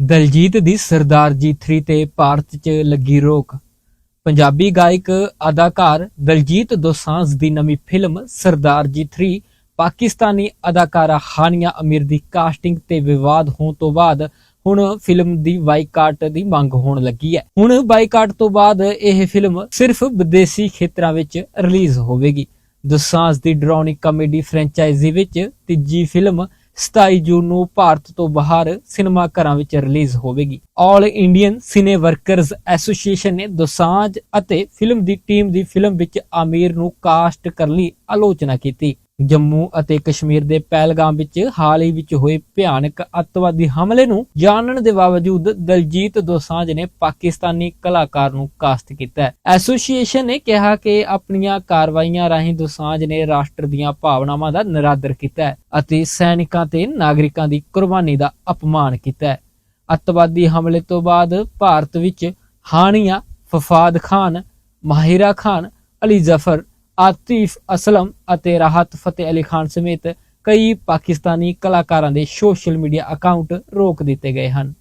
ਦਲਜੀਤ ਦੀ ਸਰਦਾਰ ਜੀ 3 ਤੇ ਭਾਰਤ 'ਚ ਲੱਗੀ ਰੋਕ। ਪੰਜਾਬੀ ਗਾਇਕ, ਅਦਾਕਾਰ ਦਲਜੀਤ ਦੋਸਾਂਝ ਦੀ ਨਵੀਂ ਫਿਲਮ ਸਰਦਾਰ ਜੀ 3 ਪਾਕਿਸਤਾਨੀ ਅਦਾਕਾਰਾ ਹਾਨੀਆ ਅਮੀਰ ਦੀ ਕਾਸਟਿੰਗ ਤੇ ਵਿਵਾਦ ਹੋਣ ਤੋਂ ਬਾਅਦ ਹੁਣ ਫਿਲਮ ਦੀ ਬਾਈਕਾਟ ਦੀ ਮੰਗ ਹੋਣ ਲੱਗੀ ਹੈ। ਹੁਣ ਬਾਈਕਾਟ ਤੋਂ ਬਾਅਦ ਇਹ ਫਿਲਮ ਸਿਰਫ ਵਿਦੇਸ਼ੀ ਖੇਤਰਾਂ ਵਿੱਚ ਰਿਲੀਜ਼ ਹੋਵੇਗੀ। ਦੋਸਾਂਝ ਦੀ ਡਰਾਉਣੀ ਕਾਮੇਡੀ ਫਰੈਂਚਾਈਜ਼ੀ ਵਿੱਚ ਤੀਜੀ ਫਿਲਮ 27 ਜੂਨ ਨੂੰ ਭਾਰਤ ਤੋਂ ਬਾਹਰ ਸਿਨੇਮਾ ਘਰਾਂ ਵਿੱਚ ਰਿਲੀਜ਼ ਹੋਵੇਗੀ। All Indian Cine Workers association ਨੇ ਦੋਸਾਂਝ ਅਤੇ ਫਿਲਮ ਦੀ ਟੀਮ ਦੀ ਫਿਲਮ ਵਿੱਚ ਆਮੀਰ ਨੂੰ ਕਾਸਟ ਕਰਨ ਲਈ ਆਲੋਚਨਾ ਕੀਤੀ। ਜੰਮੂ ਅਤੇ ਕਸ਼ਮੀਰ ਦੇ ਪਹਿਲਗਾਮ ਵਿੱਚ ਹਾਲ ਹੀ ਵਿੱਚ ਹੋਏ ਭਿਆਨਕ ਅੱਤਵਾਦੀ ਹਮਲੇ ਨੂੰ ਜਾਣਨ ਦੇ ਬਾਵਜੂਦ ਦਲਜੀਤ ਦੋਸਾਂਝ ਨੇ ਪਾਕਿਸਤਾਨੀ ਕਲਾਕਾਰ ਨੂੰ ਕਾਸਟ ਕੀਤਾ ਹੈ। ਐਸੋਸੀਏਸ਼ਨ ਨੇ ਕਿਹਾ ਕਿ ਆਪਣੀਆਂ ਕਾਰਵਾਈਆਂ ਰਾਹੀਂ ਦੋਸਾਂਝ ਨੇ ਰਾਸ਼ਟਰ ਦੀਆਂ ਭਾਵਨਾਵਾਂ ਦਾ ਨਿਰਾਦਰ ਕੀਤਾ ਹੈ ਅਤੇ ਸੈਨਿਕਾਂ ਤੇ ਨਾਗਰਿਕਾਂ ਦੀ ਕੁਰਬਾਨੀ ਦਾ ਅਪਮਾਨ ਕੀਤਾ ਹੈ। ਅੱਤਵਾਦੀ ਹਮਲੇ ਤੋਂ ਬਾਅਦ ਭਾਰਤ ਵਿੱਚ ਹਾਨੀਆ ਫਫਾਦ ਖਾਨ, ਮਾਹਿਰਾ ਖਾਨ, ਅਲੀ ਜ਼ਫਰ ਆਤਿਫ ਅਸਲਮ ਅਤੇ ਰਾਹਤ ਫਤਿਹ ਅਲੀ ਖਾਨ ਸਮੇਤ ਕਈ ਪਾਕਿਸਤਾਨੀ ਕਲਾਕਾਰਾਂ ਦੇ ਸੋਸ਼ਲ ਮੀਡੀਆ ਅਕਾਊਂਟ ਰੋਕ ਦਿੱਤੇ ਗਏ ਹਨ।